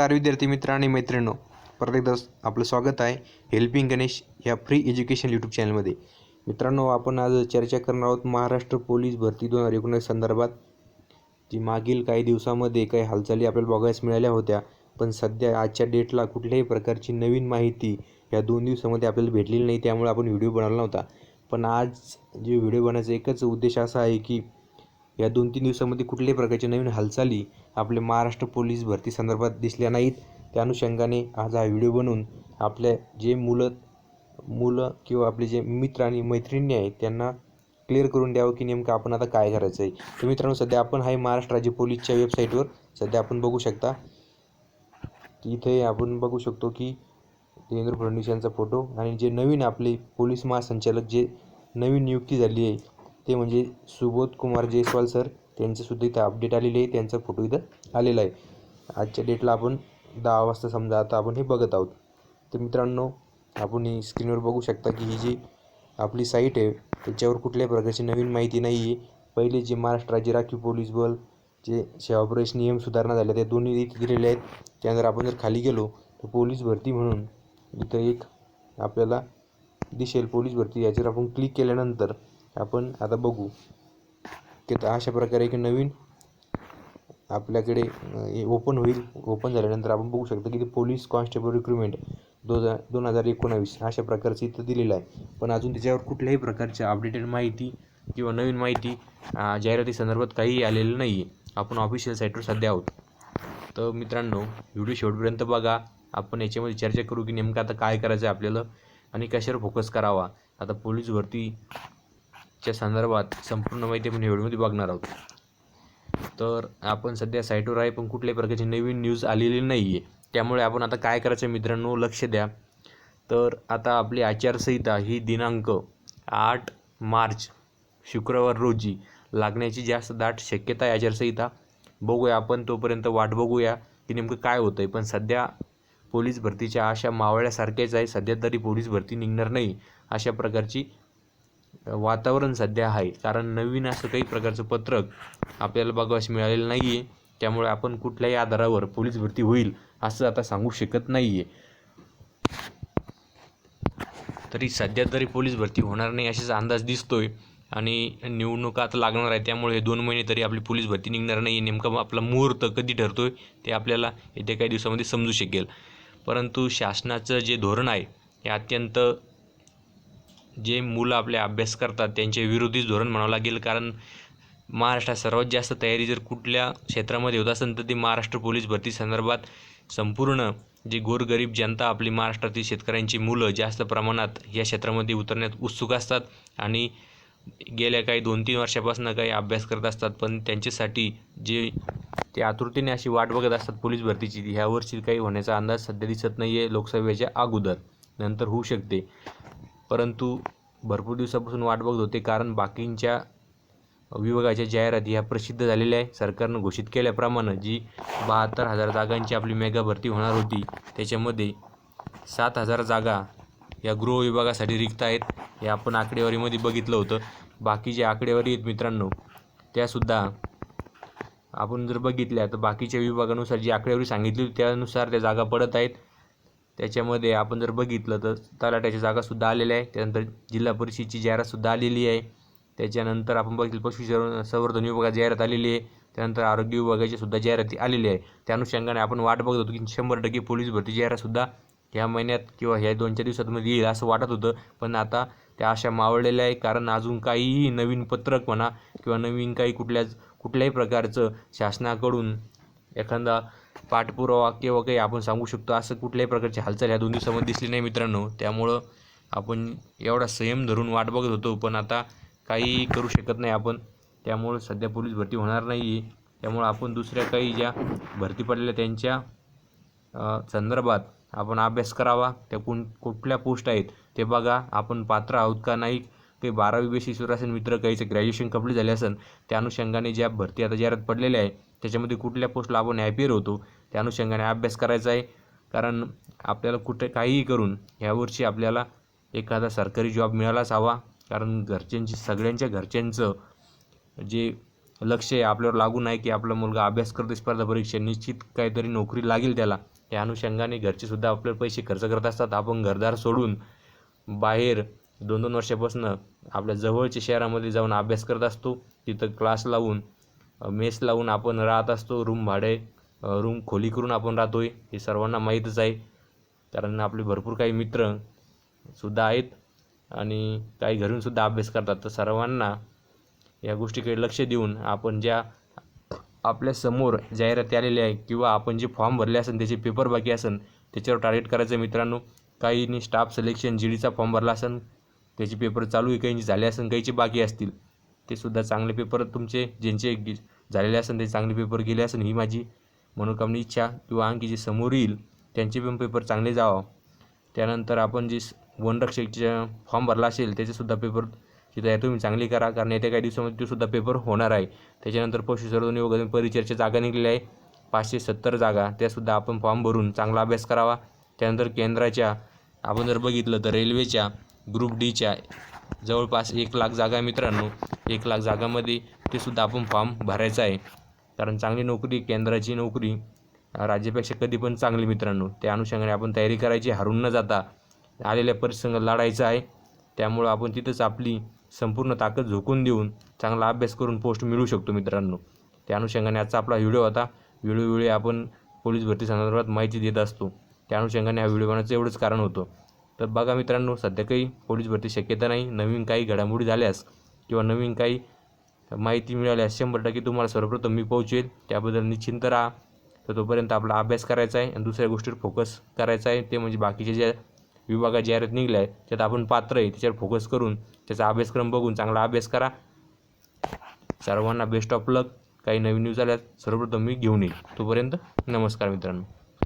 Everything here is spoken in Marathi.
नमस्कार विद्यार्थी मित्र आणि मैत्रिणो परत एकदा आपलं स्वागत आहे हेल्पिंग गणेश या फ्री एज्युकेशन यूट्यूब चॅनलमध्ये मित्रांनो आपण आज चर्चा करणार आहोत महाराष्ट्र पोलीस भरती दोन हजार एकोणीस संदर्भात. जी मागील काही दिवसामध्ये काही हालचाली आपल्याला बघायला मिळाल्या होत्या पण सध्या आजच्या डेटला कुठल्याही प्रकारची नवीन माहिती या दोन दिवसामध्ये आपल्याला भेटलेली नाही त्यामुळे आपण व्हिडिओ बनवला नव्हता. पण आज जे व्हिडिओ बनवायचा एकच उद्देश असा आहे की या दोन तीन दिवसामध्ये कुठल्याही प्रकारच्या नवीन हालचाली आपल्या महाराष्ट्र पोलीस भरती संदर्भात दिसल्या नाहीत. त्या अनुषंगाने आज हा व्हिडिओ बनवून आपल्या जे मुलं मुलं किंवा आपले जे मित्र आणि मैत्रिणी आहेत त्यांना क्लिअर करून द्यावं की नेमकं आपण आता काय करायचं आहे तर मित्रांनो सध्या आपण आहे महाराष्ट्र राज्य पोलीसच्या वेबसाईटवर सध्या आपण बघू शकता इथे आपण बघू शकतो की देवेंद्र फडणवीस यांचा फोटो आणि जे नवीन आपले पोलीस महासंचालक जे नवीन नियुक्ती झाली आहे ते म्हणजे सुबोध कुमार जयस्वाल सर त्यांचंसुद्धा इथं अपडेट आलेली आहे. त्यांचा फोटो इथं आलेला आहे. आजच्या डेटला आपण दहा वाजता समजा आता आपण हे बघत आहोत. तर मित्रांनो आपण ही स्क्रीनवर बघू शकता की ही जी आपली साईट आहे त्याच्यावर कुठल्याही प्रकारची नवीन माहिती नाही आहे पहिले जे महाराष्ट्र राज्य राखीव पोलीस बल जे सेवाप्रवेश नियम सुधारणा झाल्या त्या दोन्ही इथे दिलेले आहेत. त्यानंतर आपण जर खाली गेलो तर पोलीस भरती म्हणून इथं एक आपल्याला दिसेल पोलीस भरती. याच्यावर आपण क्लिक केल्यानंतर आपण आता बघू. की आता अशा प्रकारे एक नवीन आपल्याकडे ओपन होईल. ओपन झाल्यानंतर आपण बघू शकतो की ते पोलीस कॉन्स्टेबल रिक्रुटमेंट दोन हजार दोन हजार एकोणावीस अशा प्रकारचं इथं दिलेलं आहे. पण अजून त्याच्यावर कुठल्याही प्रकारच्या अपडेटेड माहिती किंवा नवीन माहिती जाहिराती संदर्भात काहीही आलेलं नाही आहे आपण ऑफिशियल साईटवर सध्या आहोत. तर मित्रांनो व्हिडिओ शेवटपर्यंत बघा. आपण याच्यामध्ये चर्चा करू की नेमकं आता काय करायचं आहे आपल्याला आणि कशावर फोकस करावा. आता पोलीस च्या संदर्भात संपूर्ण माहिती आपण या व्हिडिओमध्ये बघणार आहोत. तर आपण सध्या साईटवर आहे पण कुठल्याही प्रकारची नवीन न्यूज आलेली नाही आहे त्यामुळे आपण आता काय करायचं मित्रांनो लक्ष द्या. तर आता आपली आचारसंहिता ही दिनांक आठ मार्च शुक्रवार रोजी लागण्याची जास्त दाट शक्यता आहे आचारसंहिता. बघूया आपण तोपर्यंत वाट बघूया की नेमकं काय होतं आहे पण सध्या पोलीस भरतीच्या आशा मावळ्यासारख्याच आहे. सध्या तरी पोलीस भरती निघणार नाही अशा प्रकारची वातावरण सध्या आहे. कारण नवीन असं काही प्रकारचं पत्रक आपल्याला बघावयास मिळालेलं नाही आहे त्यामुळे आपण कुठल्याही आधारावर पोलीस भरती होईल असं आता सांगू शकत नाही आहे तरी सध्या तरी पोलीस भरती होणार नाही असाच अंदाज दिसतोय. आणि निवडणुका आता लागणार आहे त्यामुळे हे दोन महिने तरी आपली पोलीस भरती निघणार नाही नेमका आपला मुहूर्त कधी ठरतो आहे ते आपल्याला येत्या काही दिवसामध्ये समजू शकेल. परंतु शासनाचं जे धोरण आहे हे अत्यंत जे मुलं आपले अभ्यास करतात त्यांचे विरोधीच धोरण म्हणावं लागेल. कारण महाराष्ट्रात सर्वात जास्त तयारी जर कुठल्या क्षेत्रामध्ये होत असेल तर ती महाराष्ट्र पोलीस भरती संदर्भात संपूर्ण जे गोरगरीब जनता आपली महाराष्ट्रातील शेतकऱ्यांची मुलं जास्त प्रमाणात या क्षेत्रामध्ये उतरण्यात उत्सुक असतात आणि गेल्या काही दोन तीन वर्षापासून काही अभ्यास करत असतात. पण त्यांच्यासाठी जे ते आतुरतेने अशी वाट बघत असतात पोलीस भरतीची ह्यावर्षी काही होण्याचा अंदाज सध्या दिसत नाही आहे लोकसभेच्या अगोदर. नंतर होऊ शकते. परंतु भरपूर दिवसापासून वाट बघत होते कारण बाकींच्या विभागाच्या जाहिराती ह्या प्रसिद्ध झालेल्या आहे सरकारनं घोषित केल्याप्रमाणे जी बहात्तर हजार जागांची आपली मेगा भरती होणार होती त्याच्यामध्ये सात हजार जागा या गृह विभागासाठी रिक्त आहेत हे आपण आकडेवारीमध्ये बघितलं होतं. बाकी जे आकडेवारी आहेत मित्रांनो त्यासुद्धा आपण जर बघितल्या तर बाकीच्या विभागानुसार जी आकडेवारी सांगितली होती त्यानुसार त्या जागा पडत आहेत. त्याच्यामध्ये आपण जर बघितलं तर तलाट्याच्या जागासुद्धा आलेल्या आहे. त्यानंतर जिल्हा परिषदची जाहिरातसुद्धा आलेली आहे. त्याच्यानंतर आपण बघितलं पशु संवर्धन विभागात जाहिरात आलेली आहे. त्यानंतर आरोग्य विभागाची सुद्धा जाहिराती आलेली आहे. त्या अनुषंगाने आपण वाट बघत होतो की शंभर टक्के पोलीस भरती जाहिरातसुद्धा ह्या महिन्यात किंवा ह्या दोन चार दिवसांमध्ये येईल असं वाटत होतं. पण आता त्या अशा मावळलेल्या आहे कारण अजून काहीही नवीन पत्रक म्हणा किंवा नवीन काही कुठल्याच कुठल्याही प्रकारचं शासनाकडून एखादा पाठपुरावा किंवा काही आपण सांगू शकतो. असं कुठल्याही प्रकारची हालचाल ह्या दोन दिवसामध्ये दिसली नाही मित्रांनो. त्यामुळं आपण एवढा संयम धरून वाट बघत होतो पण आता काही करू शकत नाही आपण. त्यामुळं सध्या पोलीस भरती होणार नाही आहे त्यामुळं आपण दुसऱ्या काही ज्या भरती पडलेल्या त्यांच्या संदर्भात आपण अभ्यास करावा. त्या कोण कुठल्या पोस्ट आहेत ते बघा. आपण पात्र आहोत का नाही ते बारावी बी सुरू असेल मित्र काहीचं ग्रॅज्युएशन कंप्लीट झाले असेल त्या अनुषंगाने ज्या भरती आता जाहिरात पडलेल्या आहे त्याच्यामध्ये कुठल्या पोस्टला आपण हॅपियर होतो त्या अनुषंगाने अभ्यास करायचा आहे. कारण आपल्याला कुठे काहीही करून ह्यावर्षी आपल्याला एखादा सरकारी जॉब मिळालाच हवा. कारण घरच्यांची सगळ्यांच्या घरच्यांचं जे लक्ष आहे आपल्यावर लागू नाही की आपला मुलगा अभ्यास करतो स्पर्धा परीक्षा निश्चित काहीतरी नोकरी लागेल त्याला. या अनुषंगाने घरचेसुद्धा आपले पैसे खर्च करत असतात. आपण घरदार सोडून बाहेर दोन दोन वर्षापासून आपल्या जवळच्या शहरामध्ये जाऊन अभ्यास करत असतो. तिथं क्लास लावून मेस लावून आपण राहत असतो. रूम भाडे रूम खोली करून आपण राहतो आहे हे सर्वांना माहीतच आहे. कारण आपले भरपूर काही मित्र सुद्धा आहेत आणि काही घरूनसुद्धा अभ्यास करतात. तर सर्वांना या गोष्टीकडे लक्ष देऊन आपण ज्या आपल्यासमोर जाहिराती आलेल्या आहे किंवा आपण जे फॉर्म भरले असेल त्याचे पेपर बाकी असेल त्याच्यावर टार्गेट करायचं मित्रांनो. काहींनी स्टाफ सिलेक्शन जी डीचा फॉर्म भरला असेल त्याचे पेपर चालू आहे काहींचे झाले असेल काहीचे बाकी असतील. ते सुद्धा चांगले पेपर तुमचे ज्यांचे झालेले असेल ते चांगले पेपर गेले असेल ही माझी मनोकामनी इच्छा किंवा आणखी जे समोर येईल त्यांचे पण पेपर चांगले जावं. त्यानंतर आपण जे स- वनरक्षकचे फॉर्म भरला असेल त्याचेसुद्धा पेपर ची तयारी तुम्ही चांगली करा कारण येत्या काही दिवसामध्ये सुद्धा पेपर होणार आहे. त्याच्यानंतर पशुसंवर्धन वगैरे परिचरच्या जागा निघलेल्या आहे. पाचशे सत्तर जागा त्यासुद्धा आपण फॉर्म भरून चांगला अभ्यास करावा. त्यानंतर केंद्राच्या आपण जर बघितलं तर रेल्वेच्या ग्रुप डीच्या जवळपास एक लाख जागा मित्रांनो. एक लाख जागामध्ये ते सुद्धा आपण फॉर्म भरायचा आहे. कारण चांगली नोकरी केंद्राची नोकरी राज्यापेक्षा कधी पण चांगली मित्रांनो. त्या अनुषंगाने आपण तयारी करायची हरून न जाता आलेल्या परिसंग लढायचं आहे. त्यामुळं आपण तिथंच आपली संपूर्ण ताकद झोकून देऊन चांगला अभ्यास करून पोस्ट मिळू शकतो मित्रांनो. त्या अनुषंगाने आजचा आपला व्हिडिओ होता. वेळोवेळी आपण पोलीस भरती संदर्भात माहिती देत असतो. त्या अनुषंगाने हा व्हिडिओ बनवायचं एवढंच कारण होतं. तर बघा मित्रांनो सध्या काही पोलीस भरती शक्यता नाही. नवीन काही घडामोडी झाल्यास किंवा नवीन काही माहिती मिळाल्यास शंभर टक्के तुम्हाला सर्वप्रथम मी पोहोचेल. त्याबद्दल निश्चिंत राहा. तर तोपर्यंत आपला अभ्यास करायचा आहे आणि दुसऱ्या गोष्टीवर फोकस करायचा आहे. ते म्हणजे बाकीचे ज्या विभागात जाहिरात निघल्या आहे त्यात आपण पात्र आहे त्याच्यावर फोकस करून त्याचा अभ्यासक्रम बघून चांगला अभ्यास करा. सर्वांना बेस्ट ऑफ लक काही नवीन न्यूज आल्यास सर्वप्रथम मी घेऊन येईल. तोपर्यंत नमस्कार मित्रांनो.